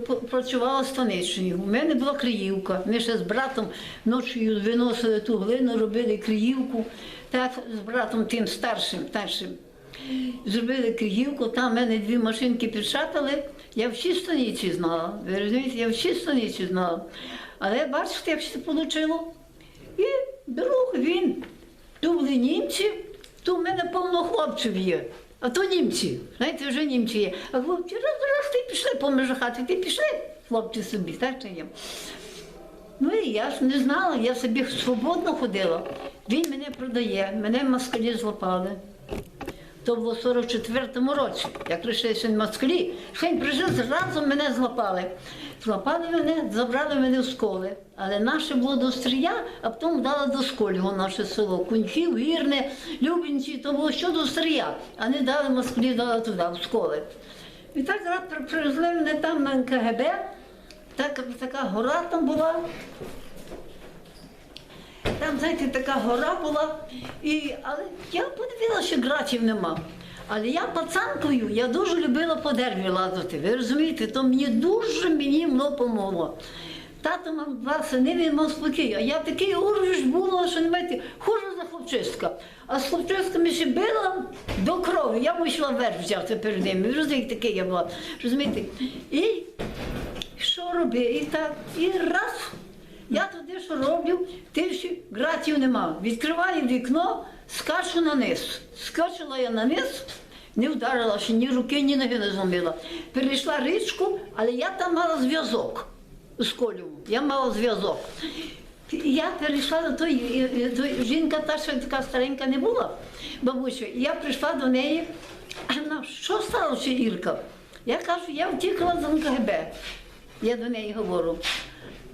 працювала в. У мене була криївка. Ми ще з братом ночі виносили ту глину, робили криївку. Так, з братом тим старшим, старшим. Зробили криївку, там в мене дві машинки підшатали. Я всі станиці знала. Ви розумієте, я всі станиці знала. Але бачите, як це вийшло. І друг він. То були німці, то в мене повно хлопців є. А то німці, знаєте, вже німці є. А хлопці, раз, раз, ти пішли поміж хати, ти пішли, хлопці собі, так чи є. Ну і я ж не знала, я собі свободно ходила. Він мене продає, мене москалі злопали. То було в 44-му році, як прийшли москалі, сьогодні прийшли, зразу мене злопали. Злопали мене, забрали мене в школи. Але наше було до Стрия, а потім дали до Скольго наше село. Куньків, Вірне, Любінці, то було що до Стрия, а не дали москалі, дали туди, в школи. І так при- привезли мене там на НКГБ, так, така гора там була. Там, знаєте, така гора була, і, але я подивилася, що гратів нема. Але я пацанкою, я дуже любила по дереві лазити. Ви розумієте, то мені дуже мені воно помогло. Тато мав два сини, він мав спокій, а я такий урвіш була, що не знаєте, хуже за хлопчиська. А з хлопчисками ще била до крові. Я мусила верх взяти перед ними. Розумієте, такий я була. Розумієте? І що робив? І так, і раз. Я туди що роблю, тиші гратів нема. Відкриваю вікно, скачу на низ. Скочила я на низ, не вдарила ще ні руки, ні ноги не зломила. Перейшла річку, але я там мала зв'язок з колю. Я мала зв'язок. Я перейшла до тої, і- і жінка та що така старенька не була, бабуся. Я прийшла до неї, а вона, що сталося, Ірка? Я кажу, я втікла з НКГБ. Я до неї говорю.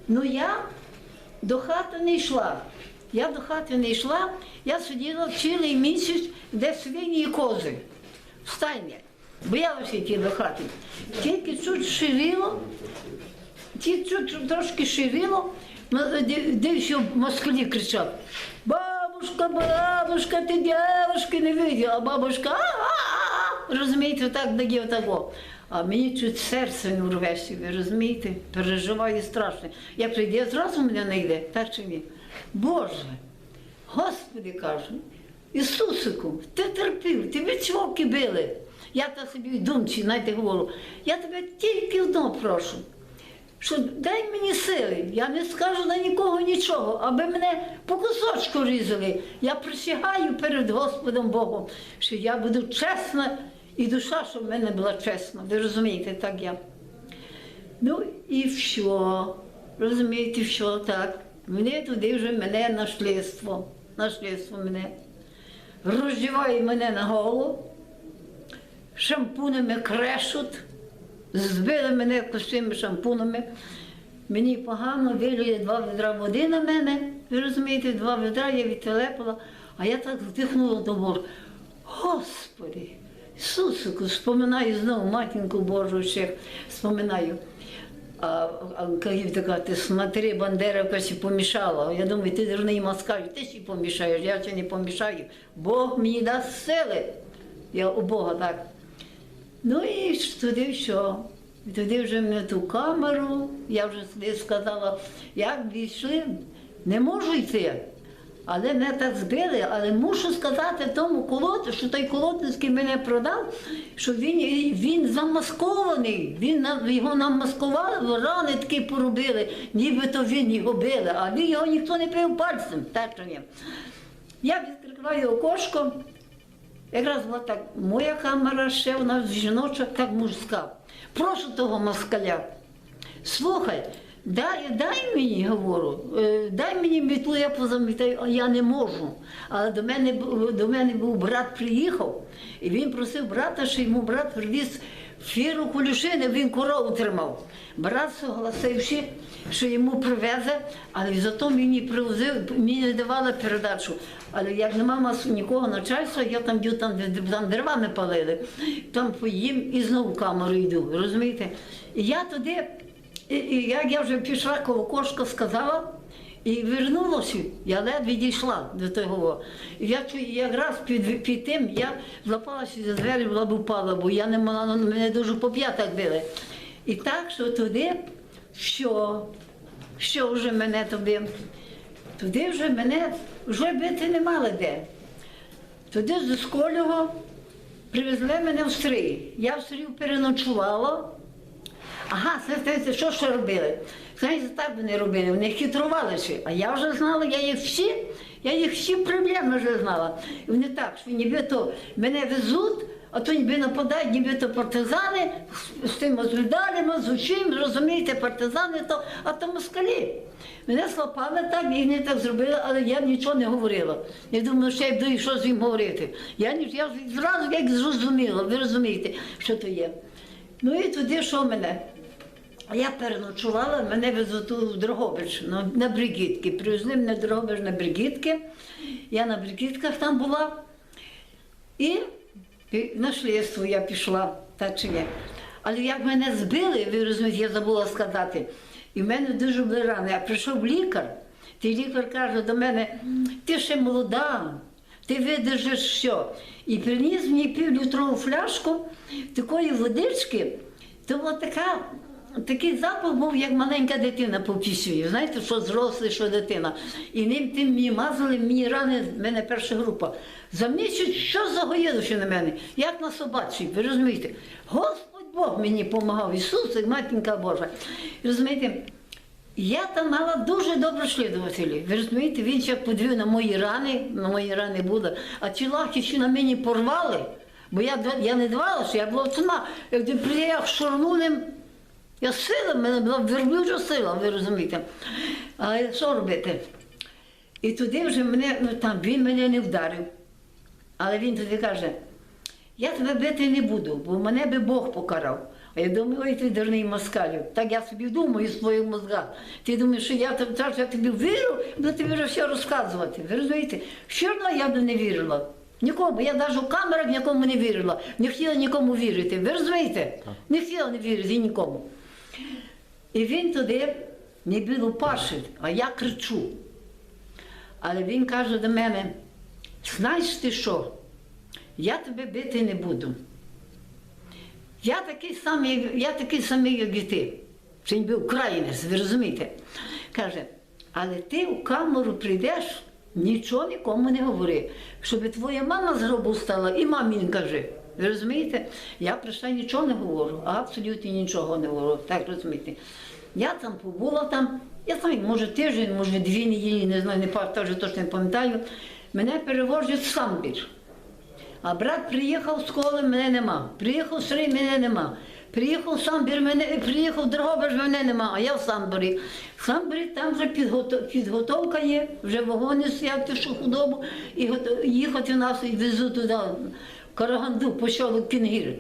Ну я до хати не йшла. Я до хати не йшла, я сиділа цілий місяць, де свині і кози в стайні. Боялася йти до хати. Тільки чуть ширило, тільки чуть трошки ширило, де ще москалі кричать. Бабушка, бабушка, ти дівчинки не виділа, а бабушка, а-а-а, розумієте, так дає того. А мені чуть серце не урвеся, ви розумієте? Переживаю страшно. Я прийду, зразу мене не йде, так чи ні? Боже, Господи кажу, Ісусику, ти терпів, тебе чвоки били. Я та собі в думці, знаєте, говорю, я тебе тільки одно прошу, що дай мені сили, я не скажу на нікого нічого, аби мене по кусочку різали. Я присягаю перед Господом Богом, що я буду чесна і душа, щоб в мене була чесна. Ви розумієте, так я. Ну і що? Розумієте, що так? Мене туди вже мене на шлідство. На шлідство мене. Роздіває мене на голову, шампунами крешуть, збили мене косими шампунами. Мені погано вилює два відра води на мене. Ви розумієте, два відра я відтелепила, а я так вдихнула до. Господи, Ісусику, споминаю знову матінку Божу ще споминаю. А, а Кагів така, ти смотри, Бандера ще помішала. Я думаю, ти дурний москаль, ти ще помішаєш, я ще не помішаю. Бог мені дасть сили. Я у Бога так. Ну і туди що? І Туди вже ми ту камеру, я вже сказала, як війшли, не можу йти. Але мене так збили, але мушу сказати тому колоду, що той колодницький мене продав, що він, він замаскований, він його намаскували, рани такі поробили, нібито він його били, а він його ніхто не пив пальцем. Так. Я відкриваю окошко, Якраз була так, моя камера ще вона жіноча, так мужська. Прошу того москаля. Слухай, дай, дай мені, говорю, е, дай мені мітлу, я позамітаю, а я не можу. Але до мене, до мене був брат приїхав, і він просив брата, що йому брат привіз фіру кулюшини, він корову тримав. Брат согласивши, що йому привезе, але зато мені привозив, мені не давали передачу. Але як нема мас- нікого начальства, я там йду, там, там деревами палили, там поїм і знову камеру йду, розумієте? І я туди, і, і як я вже пішла коло кошка, сказала, і вернулася, я ледве дійшла до того. І я якраз під, під тим я злапалася за двері, була б упала, бо я не могла, мене дуже по п'ятах били. І так, що туди, що, що вже мене туди, туди вже мене вже бити не мали де. Туди з Сколього привезли мене в Стрий. Я в Стрию переночувала. Ага, це що ще робили? Знаєте, так вони робили, вони хитрувалися. А я вже знала, я їх всі, я їх всі проблеми вже знала. І вони так, що ніби то мене везуть, а то ніби нападають, ніби то партизани з, тими з медалями, з усім, розумієте, партизани, то, а то москалі. Мене слопали так, і вони так зробили, але я нічого не говорила. Я думала, що я йду і що з ним говорити. Я, я зразу як зрозуміла, ви розумієте, що то є. Ну і туди що мене? Я переночувала, мене везуть у Дрогобич на, бригітки. Привезли мене в Дрогобич на бригітки. Я на бригітках там була. І на шлєство я пішла, так чи ні. Але як мене збили, ви розумієте, я забула сказати, і в мене дуже були рани. А прийшов лікар, той лікар каже до мене, ти ще молода, ти видержиш все. І приніс мені півлітрову фляжку такої водички, то була така. Такий запах був, як маленька дитина попісює. Знаєте, що зрослий, що дитина. І ним тим мені мазали, мені рани, в мене перша група. За місяць що загоїло ще на мене, як на собачій, ви розумієте? Господь Бог мені допомагав, Ісус, і матінка Божа. Розумієте, я там мала дуже добре слідувателі. Ви розумієте, він ще подвів на мої рани, на мої рани були, а ті лахи ще на мені порвали, бо я, я не давала, що я була сама. Як ти приїхав шурнулим, я сила, мене була верблюжа сила, ви розумієте. А що робити? І туди вже мене, ну там він мене не вдарив. Але він тоді каже, я тебе бити не буду, бо мене би Бог покарав. А я думаю, ой, ти дурний москалів. Так я собі думаю в своїх мозгах. Ти думаєш, що я, так, я тобі вірю, буду тобі вже все розказувати. Ви розумієте? Одно я б не вірила. Нікому. Я навіть у камерах нікому не вірила. Не хотіла нікому вірити. Ви розумієте? Не хотіла не вірити нікому. І він туди не було пашить, а я кричу. Але він каже до мене: знаєш ти що? Я тебе бити не буду. Я такий самий, я такий самий, як і ти. Він був українець, ви розумієте? Каже, але ти в камеру прийдеш, нічого нікому не говори. Щоб твоя мама з гробу стала, і мамі не кажи. Ви розумієте? Я прийшла нічого не говорю, абсолютно нічого не говорю. Так розумієте? Я там побула там, я знаю, може тиждень, може дві неділі, не знаю, не вже точно не пам'ятаю. Мене перевозять в самбір. А брат приїхав з школи, мене нема. Приїхав з Рим, мене нема. Приїхав сам бір мене, приїхав в Дрогобич, мене нема, а я в Самборі. В Самборі там вже підготовка є, вже вагони стоять пішу худобу, і їхати нас і везуть туди, Karahandı Paşalı Güneyir.